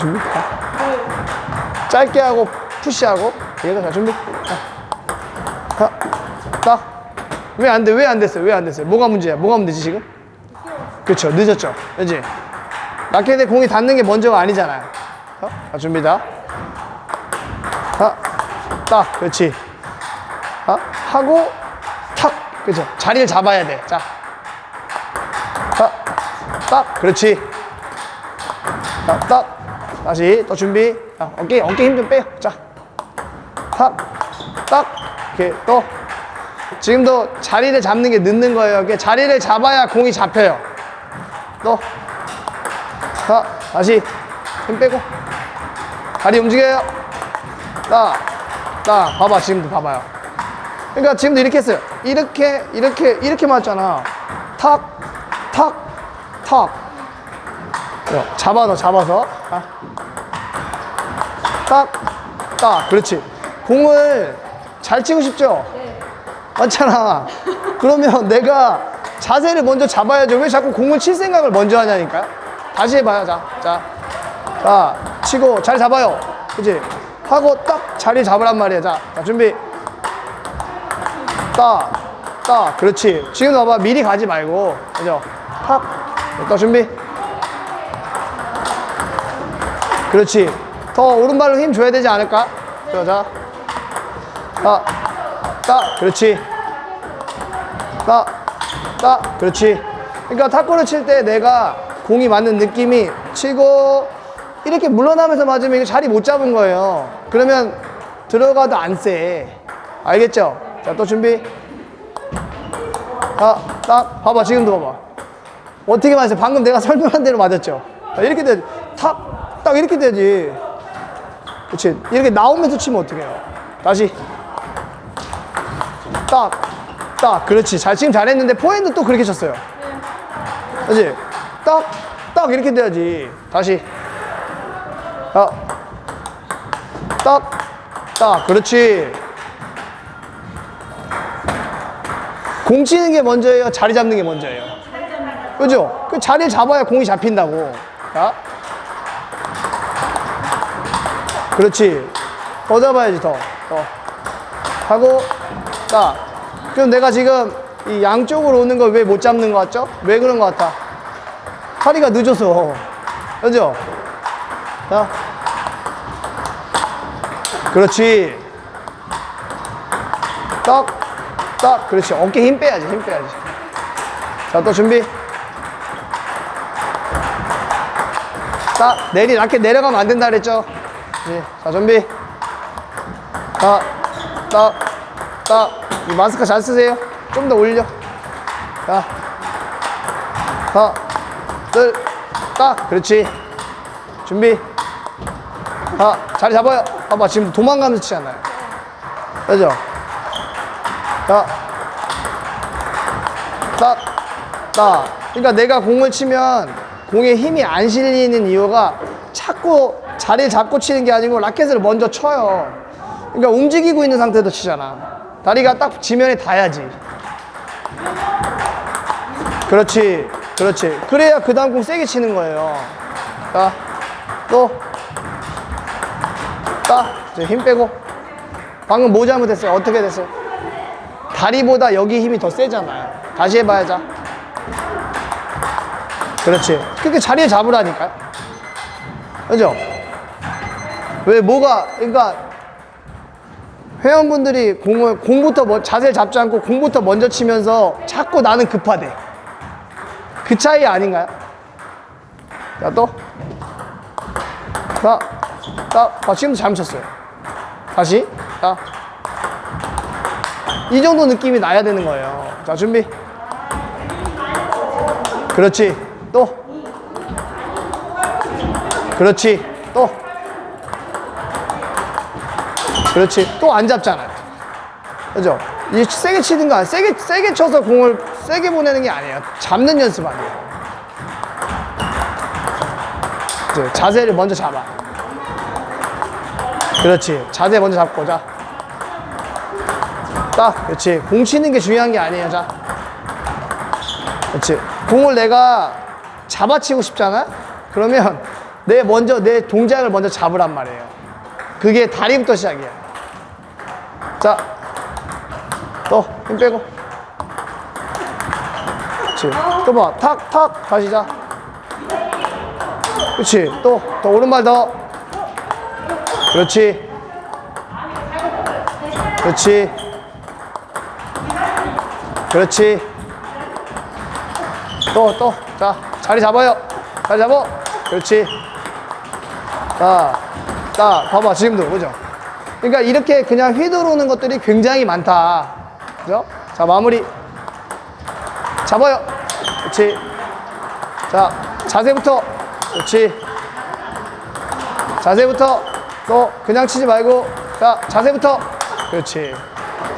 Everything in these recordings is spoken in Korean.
준비. 자. 짧게 하고 푸시하고 얘가 자 준비. 자. 자. 딱. 왜안 돼? 왜 안 됐어요? 왜 안 됐어요? 뭐가 문제야? 뭐가 문제지 지금? 그렇죠. 늦었죠. 그지? 라켓에 공이 닿는 게 먼저가 아니잖아요. 자, 자 준비 다. 자. 딱. 그렇지. 자, 하고 탁. 그죠? 자리를 잡아야 돼. 자. 자. 딱. 그렇지. 자, 딱. 다시 또 준비. 자, 어깨, 어깨 힘 좀 빼요. 자. 탁. 딱. 이렇게 또. 지금도 자리를 잡는 게 늦는 거예요. 이렇게 자리를 잡아야 공이 잡혀요. 또. 자, 다시. 힘 빼고. 다리 움직여요. 딱. 딱. 봐봐, 지금도 봐봐요. 그러니까 지금도 이렇게 했어요. 이렇게, 이렇게, 이렇게 맞잖아. 탁, 탁, 탁. 야, 잡아서 잡아서 아. 딱, 딱, 그렇지. 공을 잘 치고 싶죠? 맞잖아. 그러면 내가 자세를 먼저 잡아야죠. 왜 자꾸 공을 칠 생각을 먼저 하냐니까요? 다시 해봐요. 자, 자, 자, 치고 잘 잡아요. 그치? 하고 딱 자리 잡으란 말이야. 자, 자 준비. 딱, 딱, 그렇지. 지금 봐봐. 미리 가지 말고. 그죠? 탁, 또 준비. 그렇지. 더 오른발로 힘 줘야 되지 않을까? 자, 자. 딱, 딱, 그렇지. 딱, 딱, 그렇지. 그러니까 탁구를 칠 때 내가 공이 맞는 느낌이 치고 이렇게 물러나면서 맞으면 자리 못 잡은 거예요. 그러면 들어가도 안 세. 알겠죠? 자, 또 준비. 자, 딱, 봐봐. 지금도 봐봐. 어떻게 맞았어요? 방금 내가 설명한 대로 맞았죠? 자, 이렇게 되지. 탁, 딱 이렇게 되지. 그렇지. 이렇게 나오면서 치면 어떡해요? 다시. 딱, 딱. 그렇지. 잘, 지금 잘했는데 포핸드 또 그렇게 쳤어요. 그렇지? 딱, 딱 이렇게 돼야지. 다시. 자, 딱, 딱. 그렇지. 공 치는 게 먼저예요? 자리 잡는 게 먼저예요? 그죠? 그 자리를 잡아야 공이 잡힌다고. 자. 그렇지. 더 잡아야지, 더. 더. 하고, 딱. 그럼 내가 지금 이 양쪽으로 오는 걸 왜 못 잡는 것 같죠? 왜 그런 것 같아? 허리가 늦어서. 그죠? 자. 그렇지. 딱, 딱. 그렇지. 어깨 힘 빼야지, 힘 빼야지. 자, 또 준비. 딱, 내리, 라켓 내려가면 안 된다 그랬죠? 네. 자, 준비. 딱, 딱, 딱. 이 마스크 잘 쓰세요. 좀 더 올려. 자. 하나, 둘, 딱. 그렇지. 준비. 자, 자리 잡아요. 봐봐, 지금 도망가면서 치잖아요. 그죠? 자. 딱, 딱. 그러니까 내가 공을 치면 공에 힘이 안 실리는 이유가 자꾸 자리를 잡고 치는 게 아니고 라켓을 먼저 쳐요. 그러니까 움직이고 있는 상태도 치잖아. 다리가 딱 지면에 닿아야지. 그렇지. 그렇지. 그래야 그 다음 공 세게 치는 거예요. 자, 또. 딱. 이제 힘 빼고. 방금 뭐 잘못했어요? 어떻게 됐어요? 다리보다 여기 힘이 더 세잖아요. 다시 해봐야 자. 그렇지. 그렇게 자리에 잡으라니까요. 그죠? 왜 뭐가, 그러니까 회원분들이 공을, 공부터 뭐, 자세 잡지 않고 공부터 먼저 치면서 자꾸 나는 급하대. 그 차이 아닌가요? 자, 또. 자, 자, 아, 지금도 잘못 쳤어요. 다시. 자. 이 정도 느낌이 나야 되는 거예요. 자, 준비. 그렇지. 또. 그렇지. 또. 그렇지. 또 안 잡잖아요. 그죠? 이 세게 아니야. 세게, 세게 쳐서 공을 세게 보내는 게 아니에요. 잡는 연습 아니에요. 이제 자세를 먼저 잡아. 그렇지. 자세 먼저 잡고, 자. 딱, 그렇지. 공 치는 게 중요한 게 아니에요, 자. 그렇지. 공을 내가 잡아치고 싶잖아? 그러면 내 먼저 내 동작을 먼저 잡으란 말이에요. 그게 다리부터 시작이야. 자, 또 힘 빼고. 그렇지. 또 봐, 탁, 탁, 다시 자. 그렇지. 또, 더 오른발 더. 그렇지. 그렇지. 그렇지. 또, 또. 자, 자리 잡아요. 자리 잡아. 그렇지. 자, 자, 봐봐. 지금도, 그죠? 그러니까 이렇게 그냥 휘두르는 것들이 굉장히 많다. 그죠? 자, 마무리. 잡아요. 그렇지. 자, 자세부터. 그렇지. 자세부터. 또, 그냥 치지 말고. 자, 자세부터. 그렇지.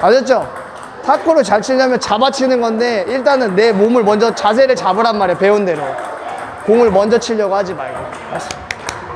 아셨죠? 탁구를 잘 치려면 잡아 치는 건데, 일단은 내 몸을 먼저 자세를 잡으란 말이에요. 배운 대로. 공을 먼저 치려고 하지 말고. 알았어?